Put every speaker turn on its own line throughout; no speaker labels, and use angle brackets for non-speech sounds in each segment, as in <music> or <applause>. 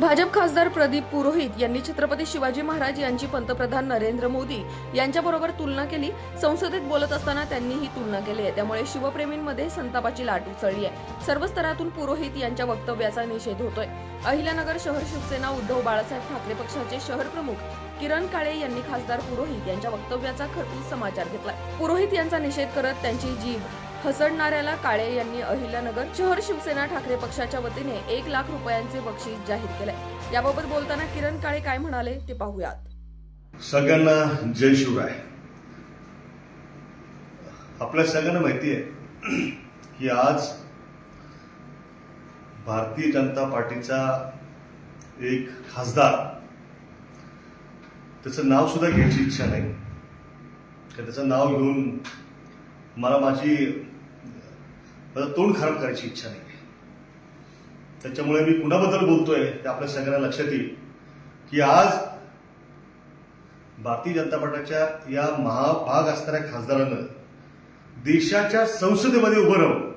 भाजप खासदार प्रदीप पुरोहित यांनी छत्रपती शिवाजी महाराज यांची पंतप्रधान नरेंद्र मोदी यांच्याबरोबर तुलना केली. संसदेत बोलत असताना त्यांनी ही तुलना केली आहे. त्यामुळे शिवप्रेमींमध्ये संतापाची लाट उसळली आहे. सर्व स्तरातून पुरोहित यांच्या वक्तव्याचा निषेध होतोय. अहिल्यानगर शहर शिवसेना उद्धव बाळासाहेब ठाकरे पक्षाचे शहर प्रमुख किरण काळे यांनी खासदार पुरोहित यांच्या वक्तव्याचा खरपूस समाचार घेतलाय. पुरोहित यांचा निषेध करत त्यांची जीभ हसडणाऱ्याला काळे यांनी अहिल्यानगर शहर शिवसेना ठाकरे पक्षाच्या वतीने एक लाख रुपयांचे बक्षीस जाहीर केलंय याबाबत बोलताना किरण काळे काय म्हणाले ते पाहूयात.
सगळ्यांना जय शिवराय. आपल्या सगळ्यांना माहिती आहे की आज भारतीय जनता पार्टीचा एक खासदार त्याचं नाव सुद्धा घ्यायची इच्छा नाही. त्याचं नाव घेऊन मला माझी माझं तोंड खराब करायची इच्छा नाही. त्याच्यामुळे मी कुणाबद्दल बोलतोय ते आपल्या सगळ्यांना लक्षात येईल की आज भारतीय जनता पक्षाच्या या महाभाग असणाऱ्या खासदारानं देशाच्या संसदेमध्ये उभं राहून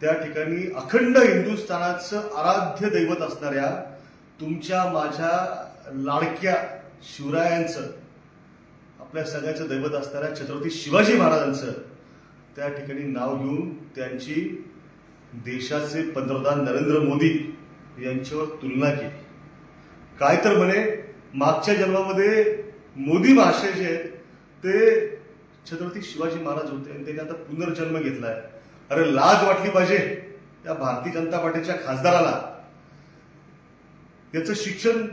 त्या ठिकाणी अखंड हिंदुस्थानाचं आराध्य दैवत असणाऱ्या तुमच्या माझ्या लाडक्या शिवरायांचं आपल्या सगळ्याचं दैवत असणाऱ्या छत्रपती शिवाजी महाराजांचं त्या ठिकाणी नाव घेऊन त्यांची देशाचे पंतप्रधान नरेंद्र मोदी यांच्यावर तुलना केली. काय तर म्हणे मागच्या जन्मामध्ये मोदी महाशय जे आहेत ते छत्रपती शिवाजी महाराज होते आणि त्यांनी आता पुनर्जन्म घेतलाय. अरे लाज वाटली पाहिजे त्या भारतीय जनता पार्टीच्या खासदाराला. याचं शिक्षण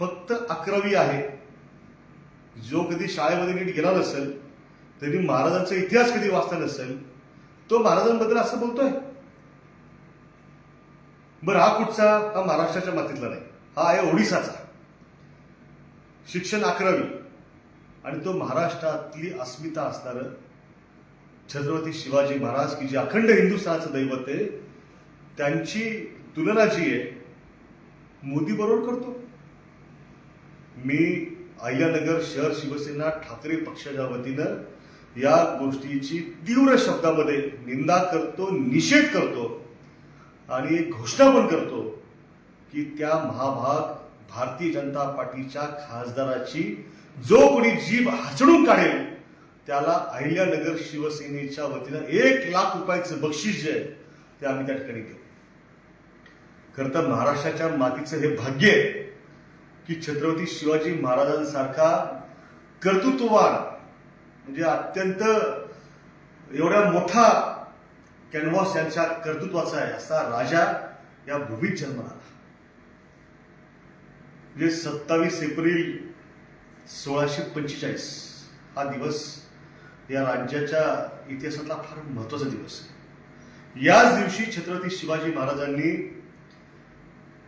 फक्त अकरावी आहे. जो कधी शाळेमध्ये नीट गेला नसेल त्यांनी महाराजांचा इतिहास कधी वाचला नसेल तो महाराजांबद्दल असं बोलतोय. बरं हा कुठचा? हा महाराष्ट्राच्या मातीतला नाही. हा आहे ओडिसाचा. शिक्षण अकरावी. आणि तो महाराष्ट्रातली अस्मिता असणार छत्रपती शिवाजी महाराज की जे अखंड हिंदुस्थानाचं दैवत आहे त्यांची तुलना जी आहे मोदी बरोबर करतो. मी अहिल्यानगर शहर शिवसेना ठाकरे पक्षाच्या वतीनं या गोष्टीची तीव्र शब्दामध्ये निंदा करतो निषेध करतो आणि एक घोषणा पण करतो की त्या महाभाग भारतीय जनता पार्टीच्या खासदाराची जो कोणी जीभ हसडून काढेल त्याला अहिल्यानगर शिवसेनेच्या वतीनं एक लाख रुपयाचं बक्षीस जे आहे ते आम्ही त्या ठिकाणी घेऊ. खरं तर महाराष्ट्राच्या मातीचं हे भाग्य आहे की छत्रपती शिवाजी महाराजांसारखा कर्तृत्ववान म्हणजे अत्यंत एवढा मोठा कॅनव्हास यांच्या कर्तृत्वाचा आहे. असा राजा या भूमीत जन्माला. म्हणजे सत्तावीस एप्रिल सोळाशे पंचेचाळीस हा दिवस या राज्याच्या इतिहासातला फार महत्त्वाचा दिवस आहे. याच दिवशी छत्रपती शिवाजी महाराजांनी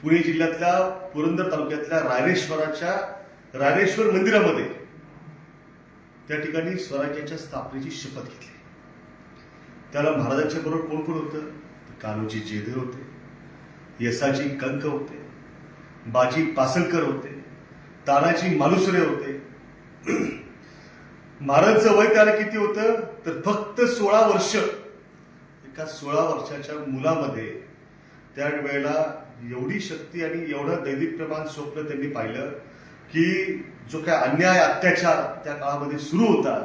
पुणे जिल्ह्यातल्या पुरंदर तालुक्यातल्या रायरेश्वराच्या रायरेश्वर मंदिरामध्ये त्या ठिकाणी स्वराज्याच्या स्थापनेची शपथ घेतली. त्याला महाराजांच्या बरोबर कोण कोण होतं? कानोजी जेधे होते यसाजी कंक होते बाजी पासलकर होते तानाजी मालुसरे होते. <clears throat> महाराजचं वय त्याला किती होतं? तर फक्त सोळा वर्ष. एका सोळा वर्षाच्या मुलामध्ये त्यावेळेला एवढी शक्ती आणि एवढं दैदिप्यमान स्वप्न त्यांनी पाहिलं की जो काय अन्याय अत्याचार त्या काळामध्ये सुरू होता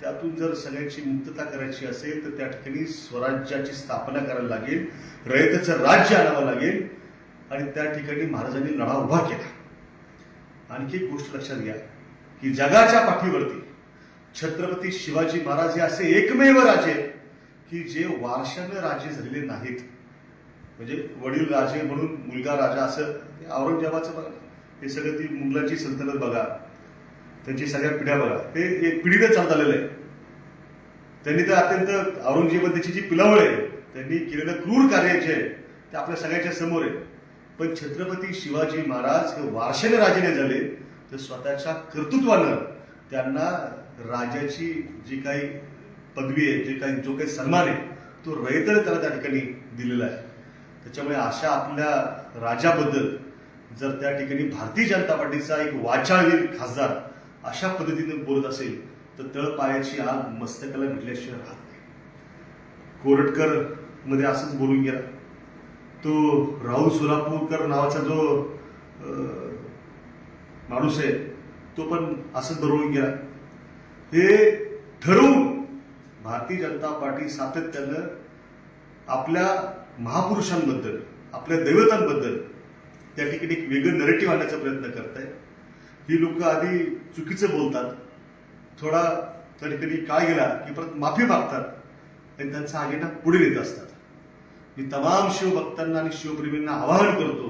त्यातून जर सगळ्यांची मुक्तता करायची असेल तर त्या ठिकाणी स्वराज्याची स्थापना करायला लागेल रयतेचं राज्य आणावं लागेल आणि त्या ठिकाणी महाराजांनी लढा उभा केला. आणखी एक गोष्ट लक्षात घ्या की जगाच्या पाठीवरती छत्रपती शिवाजी महाराज हे असे एकमेव राजे की जे वारशाने राजे झालेले नाहीत. म्हणजे वडील राजे म्हणून मुलगा राजा असं औरंगजेबाचं बघा हे सगळं ती मुघलांची सल्तनत बघा. त्यांची सगळ्या पिढ्या बघा. ते एक पिढीनं चालत आलेलं आहे. त्यांनी तर अत्यंत औरंगजेब त्याची जी पिलावळ आहे त्यांनी केलेलं क्रूर कार्य जे आहे ते आपल्या सगळ्याच्या समोर आहे. पण छत्रपती शिवाजी महाराज हे वारशाने राजेने झाले तर स्वतःच्या कर्तृत्वानं त्यांना राजाची जी काही पदवी आहे जे काही जो काही सन्मान आहे तो रयतेने त्याला त्या ठिकाणी दिलेला आहे. त्याच्यामुळे अशा आपल्या राजाबद्दल जर त्या ठिकाणी भारतीय जनता पार्टीचा एक वाचाळवीर खासदार अशा पद्धतीने बोलत असेल तर तळपायाची आग मस्तकाला भेटल्याशिवाय राहत नाही. कोरटकरमध्ये असंच बोलून गेला. तो राहुल सोलापूरकर नावाचा जो माणूस आहे तो पण असंच बरोबर गेला. हे ठरवून भारतीय जनता पार्टी सातत्यानं आपल्या महापुरुषांबद्दल आपल्या दैवतांबद्दल त्या ठिकाणी एक वेगळं नरेटिव्ह आणण्याचा प्रयत्न करत ही लोक आधी चुकीचं बोलतात. थोडा त्या ठिकाणी काळ गेला की परत माफी मागतात आणि त्यांचा अजेंडा पुढे नेत असतात. मी तमाम शिवभक्तांना आणि शिवप्रेमींना आवाहन करतो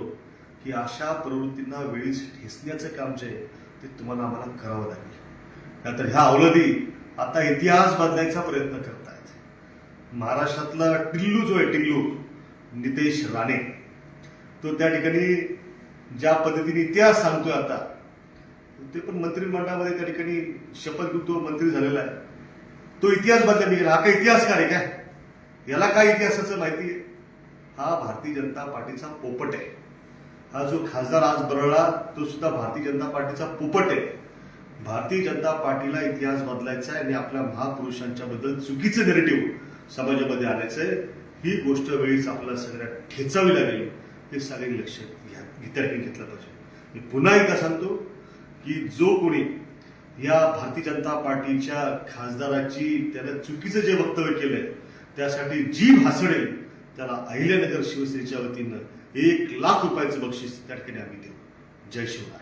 की अशा प्रवृत्तींना वेळीच ठेचण्याचं काम जे आहे ते तुम्हाला आम्हाला करावं लागेल. नाहीतर ह्या अवलदी आता इतिहास बदलायचा प्रयत्न करतायत. महाराष्ट्रातला टिल्लू जो आहे टिल्लू नितेश राणे तो त्या ठिकाणी ज्या पद्धतीने इतिहास सांगतोय आता ते पण मंत्रिमंडळामध्ये त्या ठिकाणी शपथ घेऊन तो मंत्री झालेला आहे. तो इतिहास बदला निघेल. हा काय इतिहासकार आहे काय? याला काय इतिहासाचं माहिती आहे? हा भारतीय जनता पार्टीचा पोपट आहे. हा जो खासदार आज बरळला तो सुद्धा भारतीय जनता पार्टीचा पोपट आहे. भारतीय जनता पार्टीला इतिहास बदलायचा आहे आणि आपल्या महापुरुषांच्या बद्दल चुकीचं नेरेटिव्ह समाजामध्ये आणायचं आहे. ही गोष्ट वेळीच आपल्याला सगळ्या ठेचावी लागेल. हे सगळे लक्ष घ्या. त्या ठिकाणी घेतलं पाहिजे. मी पुन्हा एकदा सांगतो की जो कोणी या भारतीय जनता पार्टीच्या खासदाराची त्यानं चुकीचं जे वक्तव्य केलंय त्यासाठी जी भासडेल त्याला अहिल्यानगर शिवसेनेच्या वतीनं एक लाख रुपयाचं बक्षीस त्या ठिकाणी आम्ही देऊ. जय शिवराय.